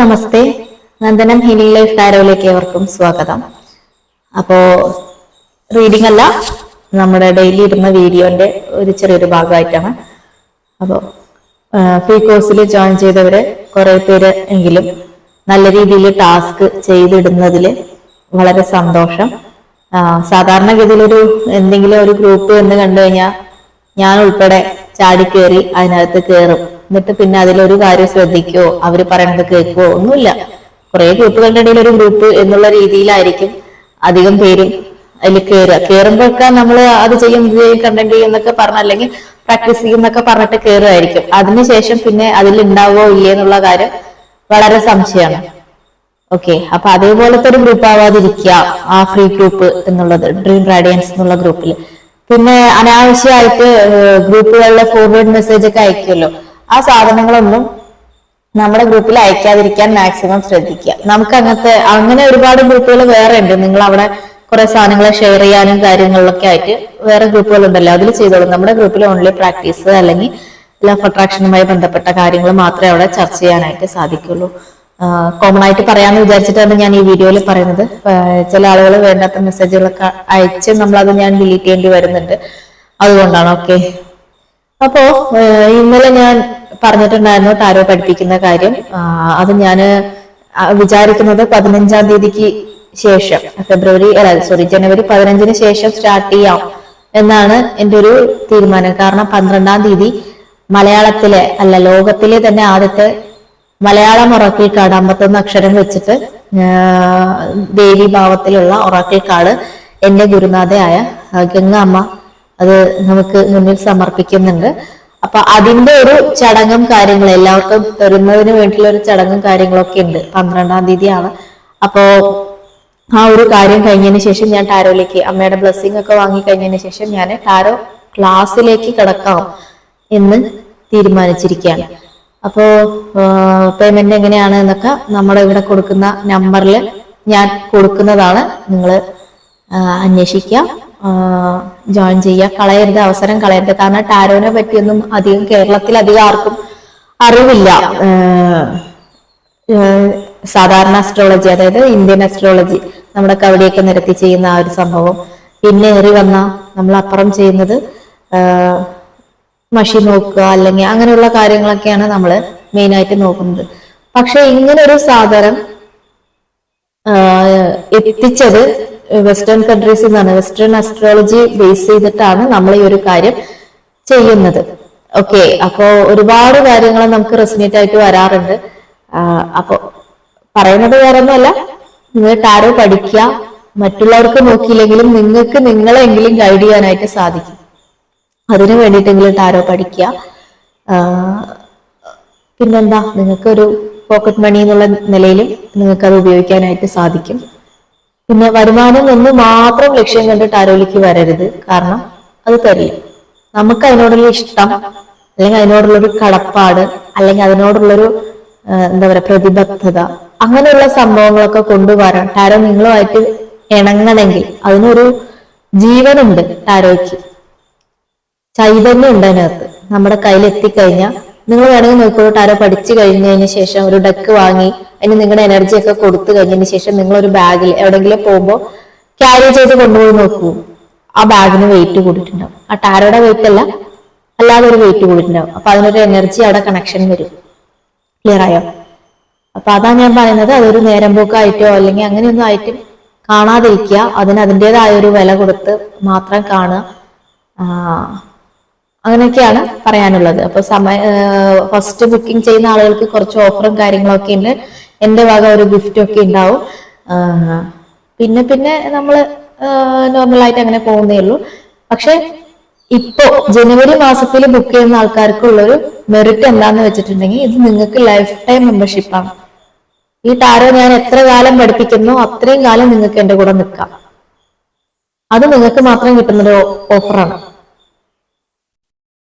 നമസ്തേ. Nandanam healing life ടാരോയിലേക്ക് ഏവർക്കും സ്വാഗതം. അപ്പോ റീഡിംഗ് അല്ല നമ്മുടെ ഡെയിലി ഇടുന്ന വീഡിയോന്റെ ഒരു ചെറിയൊരു ഭാഗമായിട്ടാണ്. അപ്പോൾ ഫ്രീ കോഴ്സിൽ ജോയിൻ ചെയ്തവര് കുറെ പേര് എങ്കിലും നല്ല രീതിയിൽ ടാസ്ക് ചെയ്തിടുന്നതിൽ വളരെ സന്തോഷം. സാധാരണഗതിയിൽ ഒരു എന്തെങ്കിലും ഒരു ഗ്രൂപ്പ് എന്ന് കണ്ടു കഴിഞ്ഞാൽ ഞാൻ ഉൾപ്പെടെ ചാടിക്കേറി അതിനകത്ത് കയറും എന്നിട്ട് പിന്നെ അതിലൊരു കാര്യം ശ്രദ്ധിക്കോ? അവർ പറയണത് കേൾക്കുവോ? ഒന്നുമില്ല. കുറെ ഗ്രൂപ്പുകളുടെ ഇടയിൽ ഒരു ഗ്രൂപ്പ് എന്നുള്ള രീതിയിലായിരിക്കും അധികം പേരും അതിൽ കയറുക കയറുമ്പോഴൊക്കെ നമ്മൾ അത് ചെയ്യും ഇത് ചെയ്യും കണ്ടന്റ് ചെയ്യും എന്നൊക്കെ പറഞ്ഞ അല്ലെങ്കിൽ പ്രാക്ടീസ് ചെയ്യും എന്നൊക്കെ പറഞ്ഞിട്ട് കയറുമായിരിക്കും അതിനുശേഷം പിന്നെ അതിൽ ഉണ്ടാവോ ഇല്ലേ എന്നുള്ള കാര്യം വളരെ സംശയമാണ്. ഓക്കെ അപ്പൊ അതേപോലത്തെ ഒരു ഗ്രൂപ്പ് ആവാതിരിക്കുക. ആ ഫ്രീ ഗ്രൂപ്പ് എന്നുള്ളത് ഡ്രീം റാഡിയൻസ് എന്നുള്ള ഗ്രൂപ്പിൽ പിന്നെ അനാവശ്യമായിട്ട് ഗ്രൂപ്പുകളിലെ ഫോർവേഡ് മെസ്സേജ് ഒക്കെ അയക്കുമല്ലോ ആ സാധനങ്ങളൊന്നും നമ്മുടെ ഗ്രൂപ്പിൽ അയക്കാതിരിക്കാൻ മാക്സിമം ശ്രദ്ധിക്കുക. നമുക്ക് അങ്ങനത്തെ അങ്ങനെ ഒരുപാട് ഗ്രൂപ്പുകൾ വേറെ ഉണ്ട്. നിങ്ങൾ അവിടെ കുറെ സാധനങ്ങൾ ഷെയർ ചെയ്യാനും കാര്യങ്ങളിലൊക്കെ ആയിട്ട് വേറെ ഗ്രൂപ്പുകൾ ഉണ്ടല്ലോ. അതിൽ ചെയ്തോളൂ. നമ്മുടെ ഗ്രൂപ്പിൽ ഓൺലി പ്രാക്ടീസ് അല്ലെങ്കിൽ ലവ് അട്രാക്ഷനുമായി ബന്ധപ്പെട്ട കാര്യങ്ങൾ മാത്രമേ അവിടെ ചർച്ച ചെയ്യാനായിട്ട് സാധിക്കുള്ളൂ. കോമൺ ആയിട്ട് പറയാന്ന് വിചാരിച്ചിട്ടാണ് ഞാൻ ഈ വീഡിയോയിൽ പറയുന്നത്. ചില ആളുകൾ വേണ്ടാത്ത മെസ്സേജുകളൊക്കെ അയച്ച് നമ്മളത് ഞാൻ ഡിലീറ്റ് ചെയ്യേണ്ടി വരുന്നുണ്ട്. അതുകൊണ്ടാണ്. ഓക്കെ. അപ്പോ ഇന്നലെ ഞാൻ പറഞ്ഞിട്ടുണ്ടായിരുന്നു ടാരോ പഠിപ്പിക്കുന്ന കാര്യം. അത് ഞാൻ വിചാരിക്കുന്നത് പതിനഞ്ചാം തീയതിക്ക് ശേഷം ഫെബ്രുവരി അല്ല സോറി ജനുവരി പതിനഞ്ചിന് ശേഷം സ്റ്റാർട്ട് ചെയ്യാം എന്നാണ് എന്റെ ഒരു തീരുമാനം. കാരണം പന്ത്രണ്ടാം തീയതി മലയാളത്തിലെ അല്ല ലോകത്തിലെ തന്നെ ആദ്യത്തെ മലയാളം ഒറാക്കിൾ കാർഡ് അമ്പത്തൊന്ന് അക്ഷരം വെച്ചിട്ട് ദേവി ഭാവത്തിലുള്ള ഒറാക്കിൾ കാർഡ് എന്റെ ഗുരുനാഥയായ ഗംഗ അമ്മ അത് നമുക്ക് മുന്നിൽ സമർപ്പിക്കുന്നുണ്ട്. അപ്പൊ അതിന്റെ ഒരു ചടങ്ങും കാര്യങ്ങളും എല്ലാവർക്കും തരുന്നതിന് വേണ്ടിയുള്ള ഒരു ചടങ്ങും കാര്യങ്ങളൊക്കെ ഉണ്ട്. പന്ത്രണ്ടാം തീയതിയാണ്. അപ്പോ ആ ഒരു കാര്യം കഴിഞ്ഞതിന് ശേഷം ഞാൻ ടാരോയിലേക്ക് അമ്മയുടെ ബ്ലെസ്സിങ് ഒക്കെ വാങ്ങി കഴിഞ്ഞതിന് ശേഷം ഞാൻ ടാരോ ക്ലാസ്സിലേക്ക് കിടക്കാം എന്ന് തീരുമാനിച്ചിരിക്കുകയാണ്. അപ്പോ പേയ്മെന്റ് എങ്ങനെയാണ് എന്നൊക്കെ നമ്മുടെ ഇവിടെ കൊടുക്കുന്ന നമ്പറിൽ ഞാൻ കൊടുക്കുന്നതാണ്. നിങ്ങൾ അന്വേഷിക്കുക ജോയിൻ ചെയ്യുക. കളയരുത് അവസരം കളയരുത്. കാരണം ടാരോനെ പറ്റിയൊന്നും അധികം കേരളത്തിൽ അധികം ആർക്കും അറിവില്ല. സാധാരണ അസ്ട്രോളജി അതായത് ഇന്ത്യൻ അസ്ട്രോളജി നമ്മുടെ കവടിയൊക്കെ നിരത്തി ചെയ്യുന്ന ആ ഒരു സംഭവം. പിന്നെ ഏറി വന്ന നമ്മൾ അപ്പുറം ചെയ്യുന്നത് മഷി നോക്കുക അല്ലെങ്കിൽ അങ്ങനെയുള്ള കാര്യങ്ങളൊക്കെയാണ് നമ്മൾ മെയിനായിട്ട് നോക്കുന്നത്. പക്ഷെ ഇങ്ങനൊരു സാധനം എത്തിച്ചത് വെസ്റ്റേൺ കൺട്രീസിൽ നിന്നാണ് വെസ്റ്റേൺ അസ്ട്രോളജി ബേസ് ചെയ്തിട്ടാണ് നമ്മൾ ഈ ഒരു കാര്യം ചെയ്യുന്നത്. ഓക്കെ അപ്പോ ഒരുപാട് കാര്യങ്ങൾ നമുക്ക് റെസിനേറ്റ് ആയിട്ട് വരാറുണ്ട്. അപ്പോ പറയുന്നത് വേറെ ഒന്നുമല്ല നിങ്ങൾ ടാരോ പഠിക്കുക. മറ്റുള്ളവർക്ക് നോക്കിയില്ലെങ്കിലും നിങ്ങൾക്ക് നിങ്ങളെങ്കിലും ഗൈഡ് ചെയ്യാനായിട്ട് സാധിക്കും. അതിനു വേണ്ടിയിട്ടെങ്കിലും ടാരോ പഠിക്കുക. പിന്നെന്താ? നിങ്ങൾക്കൊരു പോക്കറ്റ് മണി എന്നുള്ള നിലയിലും നിങ്ങൾക്ക് അത് ഉപയോഗിക്കാനായിട്ട് സാധിക്കും. പിന്നെ വരുമാനം എന്ന് മാത്രം ലക്ഷ്യം കണ്ടിട്ട് ടാരോയിലേക്ക് വരരുത്. കാരണം അത് തരില്ല. നമുക്ക് അതിനോടുള്ള ഇഷ്ടം അല്ലെങ്കിൽ അതിനോടുള്ളൊരു കടപ്പാട് അല്ലെങ്കിൽ അതിനോടുള്ളൊരു എന്താ പറയാ പ്രതിബദ്ധത അങ്ങനെയുള്ള സംഭവങ്ങളൊക്കെ കൊണ്ടുവരാൻ ടാരോ നിങ്ങളുമായിട്ട് ഇണങ്ങണമെങ്കിൽ അതിനൊരു ജീവനുണ്ട് ടാരോയ്ക്ക്. ചൈതന്യം ഉണ്ട് അതിനകത്ത്. നമ്മുടെ കയ്യിൽ എത്തിക്കഴിഞ്ഞാൽ നിങ്ങൾ വേണമെങ്കിൽ നോക്കിക്കോളൂ ടാരോ പഠിച്ചു കഴിഞ്ഞതിന് ശേഷം ഒരു ഡെക്ക് വാങ്ങി അതിന് നിങ്ങളുടെ എനർജി ഒക്കെ കൊടുത്തു കഴിഞ്ഞതിന് ശേഷം നിങ്ങൾ ഒരു ബാഗിൽ എവിടെങ്കിലും പോകുമ്പോൾ ക്യാരി ചെയ്ത് കൊണ്ടുപോയി നോക്കൂ. ആ ബാഗിന് വെയിറ്റ് കൂടിയിട്ടുണ്ടാവും. ആ ടാരയുടെ വെയിറ്റ് അല്ല അല്ലാതെ ഒരു വെയിറ്റ് കൂടിയിട്ടുണ്ടാവും. അപ്പൊ അതിനൊരു എനർജി അവിടെ കണക്ഷൻ വരും. ക്ലിയർ ആയോ? അപ്പൊ അതാ ഞാൻ പറയുന്നത്. അതൊരു നേരം പോക്കായിട്ടോ അല്ലെങ്കിൽ അങ്ങനെയൊന്നും ആയിട്ടും കാണാതിരിക്കുക. അതിന് അതിന്റെതായ ഒരു വില കൊടുത്ത് മാത്രം കാണുക. അങ്ങനെയൊക്കെയാണ് പറയാനുള്ളത്. അപ്പൊ സമയ ഫസ്റ്റ് ബുക്കിംഗ് ചെയ്യുന്ന ആളുകൾക്ക് കുറച്ച് ഓഫറും കാര്യങ്ങളൊക്കെ ഉണ്ട്. എന്റെ വക ഒരു ഗിഫ്റ്റ് ഒക്കെ ഉണ്ടാവും. പിന്നെ പിന്നെ നമ്മൾ നോർമലായിട്ട് അങ്ങനെ പോകുന്നേ ഉള്ളൂ. പക്ഷെ ഇപ്പോ ജനുവരി മാസത്തിൽ ബുക്ക് ചെയ്യുന്ന ആൾക്കാർക്കുള്ള ഒരു മെറിറ്റ് എന്താന്ന് വെച്ചിട്ടുണ്ടെങ്കിൽ ഇത് നിങ്ങൾക്ക് ലൈഫ് ടൈം മെമ്പർഷിപ്പാണ് ഈ ടാരോ ഞാൻ എത്ര കാലം പഠിപ്പിക്കുന്നു അത്രയും കാലം നിങ്ങൾക്ക് എന്റെ കൂടെ നിൽക്കാം. അത് നിങ്ങൾക്ക് മാത്രം കിട്ടുന്ന ഒരു ഓഫറാണ്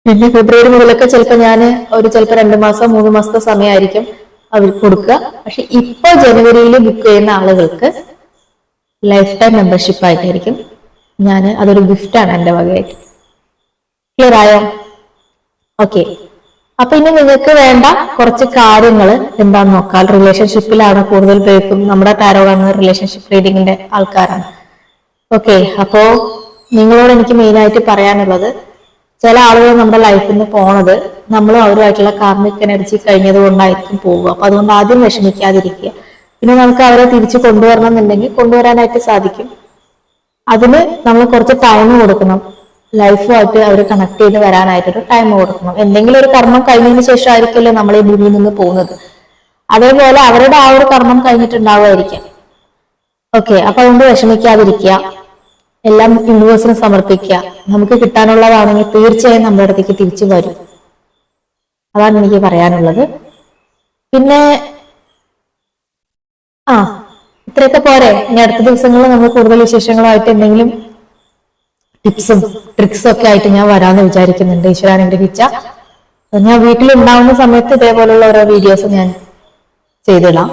പിന്നെ ഫെബ്രുവരി മുതലൊക്കെ ചിലപ്പോൾ ഞാൻ ഒരു ചിലപ്പോൾ രണ്ട് മാസം മൂന്ന് മാസത്തെ സമയമായിരിക്കും. അവർ കൊടുക്കുക. പക്ഷെ ഇപ്പൊ ജനുവരിയിൽ ബുക്ക് ചെയ്യുന്ന ആളുകൾക്ക് ലൈഫ് ടൈം മെമ്പർഷിപ്പ് ആയിട്ടായിരിക്കും. ഞാൻ അതൊരു ഗിഫ്റ്റാണ് എന്റെ വകയായിട്ട്. ക്ലിയർ ആയോ? ഓക്കെ അപ്പൊ ഇനി നിങ്ങൾക്ക് വേണ്ട കുറച്ച് കാര്യങ്ങൾ എന്താന്ന് നോക്കാം. റിലേഷൻഷിപ്പിലാണ് കൂടുതൽ പേർക്കും നമ്മുടെ ടാരോ കാണുന്ന റിലേഷൻഷിപ്പ് റീഡിങ്ങിന്റെ ആൾക്കാരാണ്. ഓക്കെ അപ്പോ നിങ്ങളോട് എനിക്ക് മെയിനായിട്ട് പറയാനുള്ളത് ചില ആളുകൾ നമ്മുടെ ലൈഫിൽ നിന്ന് പോണത് നമ്മളും അവരുമായിട്ടുള്ള കാർമിക് എനർജി കഴിഞ്ഞത് കൊണ്ടായിരിക്കും പോവുക. അപ്പൊ അതുകൊണ്ട് ആദ്യം വിഷമിക്കാതിരിക്കുക. പിന്നെ നമുക്ക് അവരെ തിരിച്ചു കൊണ്ടുവരണം എന്നുണ്ടെങ്കിൽ കൊണ്ടുവരാനായിട്ട് സാധിക്കും. അതിന് നമ്മൾ കുറച്ച് ടൈം കൊടുക്കണം. ലൈഫുമായിട്ട് അവർ കണക്ട് ചെയ്ത് വരാനായിട്ടൊരു ടൈം കൊടുക്കണം. എന്തെങ്കിലും ഒരു കർമ്മം കഴിഞ്ഞതിന് ശേഷം ആയിരിക്കുമല്ലോ നമ്മൾ ഈ ഭൂമിയിൽ നിന്ന് പോകുന്നത്. അതേപോലെ അവരുടെ ആ ഒരു കർമ്മം കഴിഞ്ഞിട്ടുണ്ടാവുമായിരിക്കാം. ഓക്കെ അപ്പൊ അതുകൊണ്ട് വിഷമിക്കാതിരിക്കുക. എല്ലാം യൂണിവേഴ്സിന് സമർപ്പിക്കുക. നമുക്ക് കിട്ടാനുള്ളതാണെങ്കിൽ തീർച്ചയായും നമ്മുടെ അടുത്തേക്ക് തിരിച്ചു വരും. അതാണ് എനിക്ക് പറയാനുള്ളത്. പിന്നെ ആ ഇത്രയൊക്കെ പോരെ. ഇനി അടുത്ത ദിവസങ്ങളിൽ നമ്മൾ കൂടുതൽ വിശേഷങ്ങളായിട്ട് എന്തെങ്കിലും ടിപ്സും ട്രിക്സും ഒക്കെ ആയിട്ട് ഞാൻ വരാമെന്ന് വിചാരിക്കുന്നുണ്ട്. ഈശ്വര അനുഗ്രഹിച്ച. ഞാൻ വീട്ടിലുണ്ടാവുന്ന സമയത്ത് ഇതേപോലുള്ള ഓരോ വീഡിയോസ് ഞാൻ ചെയ്തിടാം.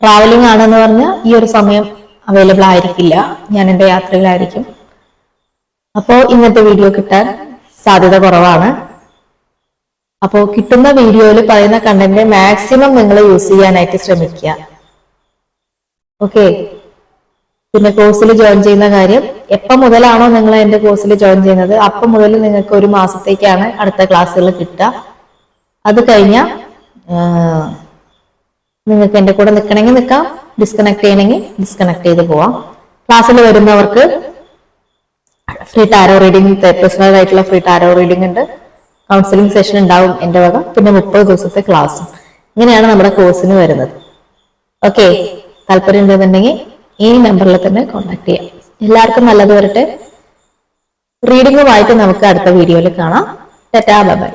ട്രാവലിംഗ് ആണെന്ന് പറഞ്ഞാൽ ഈ ഒരു സമയം അവൈലബിൾ ആയിരിക്കില്ല. ഞാൻ എന്റെ യാത്രയിലായിരിക്കും. അപ്പോൾ ഇന്നത്തെ വീഡിയോ കിട്ടാൻ സാധ്യത കുറവാണ്. അപ്പോൾ കിട്ടുന്ന വീഡിയോയിൽ പറയുന്ന കണ്ടന്റ് മാക്സിമം നിങ്ങൾ യൂസ് ചെയ്യാനായിട്ട് ശ്രമിക്കുക. ഓക്കെ പിന്നെ കോഴ്സിൽ ജോയിൻ ചെയ്യുന്ന കാര്യം എപ്പം മുതലാണോ നിങ്ങൾ എന്റെ കോഴ്സിൽ ജോയിൻ ചെയ്യുന്നത്? അപ്പം മുതൽ നിങ്ങൾക്ക് ഒരു മാസത്തേക്കാണ് അടുത്ത ക്ലാസ്സുകൾ കിട്ടുക. അത് കഴിഞ്ഞാൽ നിങ്ങൾക്ക് എന്റെ കൂടെ നിൽക്കണമെങ്കിൽ നിൽക്കാം. ഡിസ്കണക്ട് ചെയ്യണമെങ്കിൽ ഡിസ്കണക്ട് ചെയ്ത് പോവാം. ക്ലാസ്സിൽ വരുന്നവർക്ക് ഫ്രീ ടാരോ റീഡിംഗ് പേഴ്സണൽ ആയിട്ടുള്ള ഫ്രീ ടാരോ റീഡിംഗ് ഉണ്ട്. കൗൺസിലിംഗ് സെഷൻ ഉണ്ടാവും എന്റെ വക. പിന്നെ മുപ്പത് ദിവസത്തെ ക്ലാസ്സും ഇങ്ങനെയാണ് നമ്മുടെ കോഴ്സിന് വരുന്നത്. ഓക്കെ താല്പര്യം ഉണ്ടെന്നുണ്ടെങ്കിൽ ഈ നമ്പറിൽ തന്നെ കോൺടാക്ട് ചെയ്യാം. എല്ലാവർക്കും നല്ലത് വരട്ടെ. റീഡിംഗുമായിട്ട് നമുക്ക് അടുത്ത വീഡിയോയിൽ കാണാം. Tata bye